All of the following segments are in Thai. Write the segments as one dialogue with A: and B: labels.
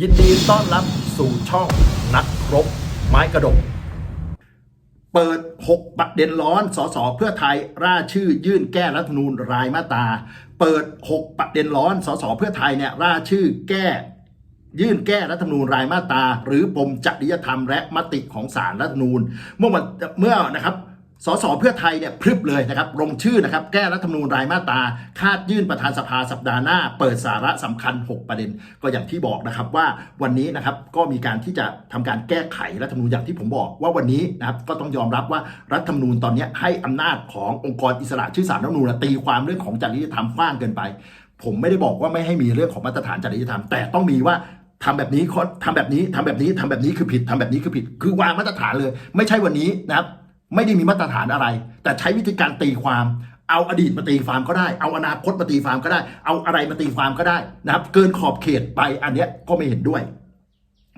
A: ยินดีต้อนรับสู่ช่องนักครบไม้กระดก เปิด 6 ประเด็นร้อนสสเพื่อไทยร่าชื่อยื่นแก้รัฐธรรมนูญรายมาตราเปิด 6 ประเด็นร้อนสสเพื่อไทยเนี่ยร่าชื่อแก้ ยื่นแก้รัฐธรรมนูญรายมาตราหรือปมจริยธรรมและมติของศาลรัฐธรรมนูญเมื่อวันเมื่อนะครับ สสเพื่อไทยเนี่ยพรึบเลยนะครับลงชื่อนะครับแก้รัฐธรรมนูญรายมาตราคาดยื่นประธานสภาสัปดาห์หน้า เปิดสาระสำคัญ 6 ประเด็น ก็อย่างที่บอกนะครับว่าวันนี้นะครับก็มีการที่จะทำการแก้ไขรัฐธรรมนูญอย่างที่ผมบอก ว่าวันนี้นะครับก็ต้องยอมรับว่ารัฐธรรมนูญตอนนี้ให้อำนาจขององค์กรอิสระชื่อสารรัฐธรรมนูญตีความเรื่องของจริยธรรมกว้างเกินไป ผมไม่ได้บอกว่าไม่ให้มีเรื่องของมาตรฐานจริยธรรมแต่ต้องมีว่าทำแบบนี้คนทำแบบนี้ทำแบบนี้ทำแบบนี้คือผิดทำแบบนี้คือผิด คือวางมาตรฐานเลย ไม่ใช่วันนี้นะครับ ไม่ได้มีมาตรฐานอะไร แต่ใช้วิธีการตีความ เอาอดีตมาตีความก็ได้ เอาอนาคตมาตีความก็ได้ เอาอะไรมาตีความก็ได้นะครับ เกินขอบเขตไปอันเนี้ยก็ไม่เห็นด้วย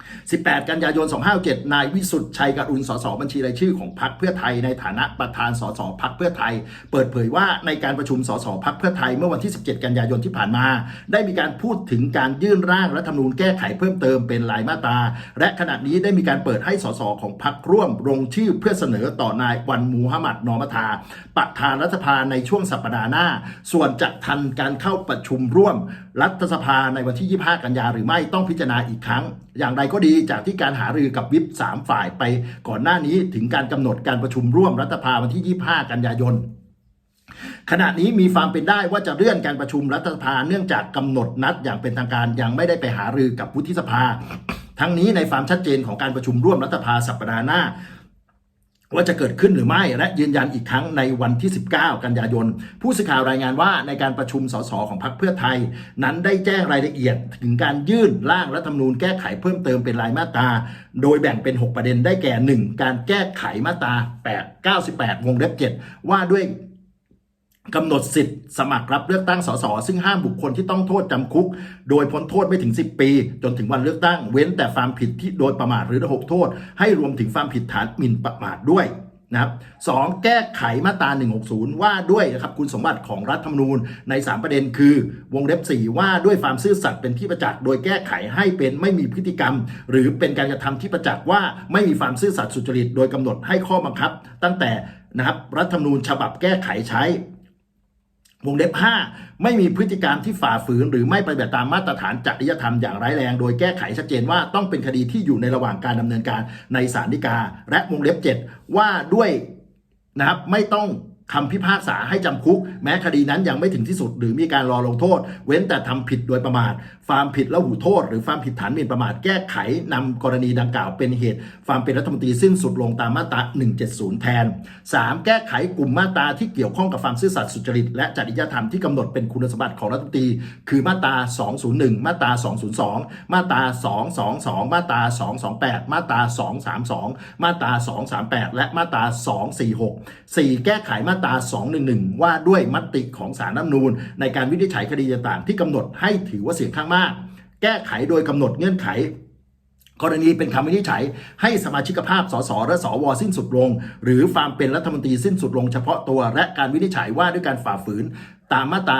A: 18 กันยายน 2567นายวิสุทธ์ชัยกรุณสสบัญชีรายชื่อของพรรคเพื่อไทยในฐานะประธานสสพรรคเพื่อไทย เปิดเผยว่าในการประชุมสสพรรคเพื่อไทยเมื่อวันที่ 17 กันยายนที่ผ่านมา ได้มีการพูดถึงการยื่นร่างรัฐธรรมนูญแก้ไขเพิ่มเติมเป็นรายมาตรา และขณะนี้ได้มีการเปิดให้สสของพรรคร่วมลงชื่อเพื่อเสนอต่อนายวันมูฮัมหมัดนอมทาประธานรัฐสภาในช่วงสัปดาห์หน้า ส่วนจะทันการเข้าประชุมร่วม รัฐสภาในวันที่ 25 กันยาหรือไม่ต้องพิจารณาอีกครั้งอย่างไรก็ดีจากที่การหารือกับวิป3ฝ่ายไปก่อนหน้านี้ถึงการกำหนดการประชุมร่วมรัฐสภาวันที่ 25 กันยายนขณะนี้มีความเป็นได้ว่าจะเลื่อนการประชุมรัฐสภาเนื่องจากกำหนดนัดอย่างเป็นทางการยังไม่ได้ไปหารือกับวุฒิสภา ทั้งนี้ในความชัดเจนของการประชุมร่วมรัฐสภาสัปดาห์หน้า ว่าจะเกิดขึ้นหรือไม่และยืนยันอีกครั้งในวันที่ 19 กันยายน ผู้สื่อข่าวรายงานว่าในการประชุมสสของพรรคเพื่อไทย นั้นได้แจ้งรายละเอียดถึงการยื่นร่างรัฐธรรมนูญแก้ไขเพิ่มเติมเป็นรายมาตรา โดยแบ่งเป็น 6 ประเด็นได้แก่ 1. การแก้ไขมาตรา8 98 วงเล็บ 7 ว่าด้วย กำหนดสิทธิ์สมัครรับเลือกตั้งสสซึ่งห้ามบุคคลที่ต้องโทษจำคุก โดยพ้นโทษไม่ถึง 10 ปี จนถึงวันเลือกตั้ง เว้นแต่ความผิดที่โดยประมาทหรือระหกโทษ ให้รวมถึงความผิดฐานหมิ่นประมาทด้วยนะครับสองแก้ไขมาตรา 160 ว่าด้วยนะครับคุณสมบัติของรัฐธรรมนูญใน 3 ประเด็นคือ วงเล็บ 4 ว่าด้วยความซื่อสัตย์เป็นที่ประจักษ์โดยแก้ไขให้เป็นไม่มีพฤติกรรม หรือเป็นการกระทำที่ประจักษ์ว่าไม่มีความซื่อสัตย์สุจริต โดยกำหนดให้ข้อบังคับ ตั้งแต่นะครับรัฐธรรมนูญฉบับแก้ไขใช้ วงเล็บ 5 ไม่มีพฤติกรรมที่ฝ่าฝืน หรือไม่ปฏิบัติตามมาตรฐานจริยธรรมอย่างร้ายแรง โดยแก้ไขชัดเจนว่าต้องเป็นคดีที่อยู่ในระหว่างการดำเนินการในศาลฎีกา และวงเล็บ 7 ว่าด้วยนะครับไม่ต้อง คำพิพากษาให้จำคุก แม้คดีนั้นยังไม่ถึงที่สุด หรือมีการรอลงโทษ เว้นแต่ทำผิดโดยประมาทความผิดและหูโทษ หรือความผิดฐานหมิ่นประมาทแก้ไขนำกรณีดังกล่าวเป็นเหตุ ความเป็นรัฐมนตรีสิ้นสุดลงตามมาตรา 170 แทน 3. แก้ไขกลุ่มมาตราที่เกี่ยวข้องกับความซื่อสัตย์สุจริต และจริยธรรมที่กำหนดเป็นคุณสมบัติของรัฐมนตรี คือมาตรา 201 มาตรา 202 มาตรา 222 มาตรา 228 มาตรา 232 มาตรา 238 และมาตรา 246 4. แก้ไขมาตรา 211 ว่าด้วยมติของสารรัฐนูลในการวินิจฉัยคดีต่างๆ ที่กำหนดให้ถือว่าเสียงข้างมาก แก้ไขโดยกำหนดเงื่อนไขกรณีเป็นคำวินิจฉัยให้สมาชิกภาพ สส และสว สิ้นสุดลง หรือความเป็นรัฐมนตรีสิ้นสุดลงเฉพาะตัว และการวินิจฉัยว่าด้วยการฝ่าฝืน ตามมาตรา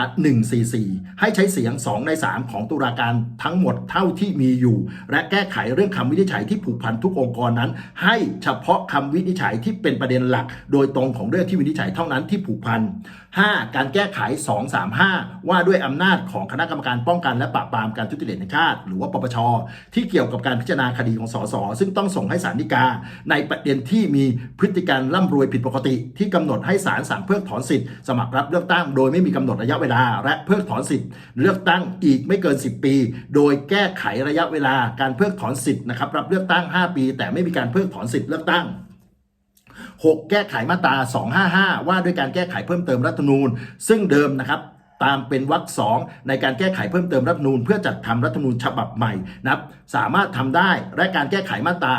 A: 144 ให้ใช้เสียง 2 ใน 3 ของตุลาการทั้งหมดเท่าที่มีอยู่ และแก้ไขเรื่องคำวินิจฉัยที่ผูกพันทุกองค์กรนั้น ให้เฉพาะคำวินิจฉัยที่เป็นประเด็นหลัก โดยตรงของเรื่องที่วินิจฉัยเท่านั้นที่ผูกพัน 5. การแก้ไข 235 ว่าด้วยอำนาจของคณะกรรมการป้องกันและปราบปรามการทุจริตแห่งชาติหรือว่าปปช ที่เกี่ยวกับการพิจารณาคดีของสสซึ่งต้องส่งให้ศาลฎีกา ในประเด็นที่มีพฤติการร่ำรวยผิดปกติ ที่กำหนดให้ศาลสั่งเพิกถอนสิทธิ์สมัครรับเลือกตั้งโดยไม่มีกำหนดระยะเวลา และเพิกถอนสิทธิ์เลือกตั้งอีกไม่เกิน 10 ปี โดยแก้ไขระยะเวลาการเพิกถอนสิทธิ์นะครับรับเลือกตั้ง 5 ปี แต่ไม่มีการเพิกถอนสิทธิ์เลือกตั้ง 6 แก้ไขมาตรา 255 ว่าด้วยการแก้ไขเพิ่มเติมรัฐธรรมนูญ ซึ่งเดิมนะครับ ตามเป็นวรรคสองในการแก้ไขเพิ่มเติมรัฐนูญเพื่อจัดทำรัฐนูญฉบับใหม่นะครับสามารถทำได้และการแก้ไขมาตรา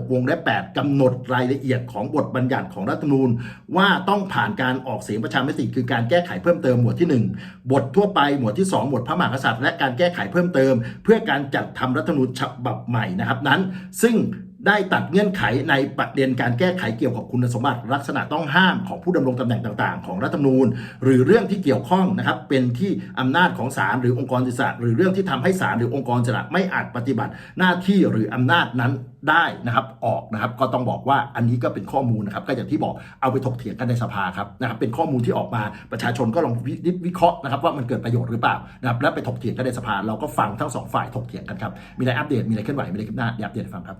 A: 256 วงเล็บ8กำหนดรายละเอียดของบทบัญญัติของรัฐนูญว่าต้องผ่านการออกเสียงประชามติคือการแก้ไขเพิ่มเติมหมวดที่ 1 บททั่วไปหมวดที่ 2 หมวดพระมหากษัตริย์ และการแก้ไขเพิ่มเติม เพื่อการจัดทำรัฐนูญฉบับใหม่นะครับนั้น ซึ่ง ได้ตัดเงื่อนไขในประเด็นการแก้ไขเกี่ยวกับคุณสมบัติ ลักษณะต้องห้ามของผู้ดำรงตำแหน่งต่างๆ ของรัฐธรรมนูญ หรือเรื่องที่เกี่ยวข้องนะครับเป็นที่อำนาจของศาลหรือองค์กรอิสระหรือเรื่องที่ทำให้ศาลหรือองค์กรอิสระไม่อาจปฏิบัติหน้าที่หรืออำนาจนั้นได้นะครับออกนะครับก็ต้องบอกว่าอันนี้ก็เป็นข้อมูลนะครับก็อย่างที่บอกเอาไปถกเถียงกันในสภาครับนะครับเป็นข้อมูลที่ออกมาประชาชนก็ลองวิวเคราะห์นะครับว่ามันเกิดประโยชน์หรือเปล่านะครับและไปถกเถียงกันในสภาเราก็ฟังทั้งสองฝ่ายถกเถียงกันครับมีอะไรอัปเดตมีอะไรเคลื่อนไหวมีอะไรขึ้นหน้าเดี๋ยวอัปเดตฟังครับ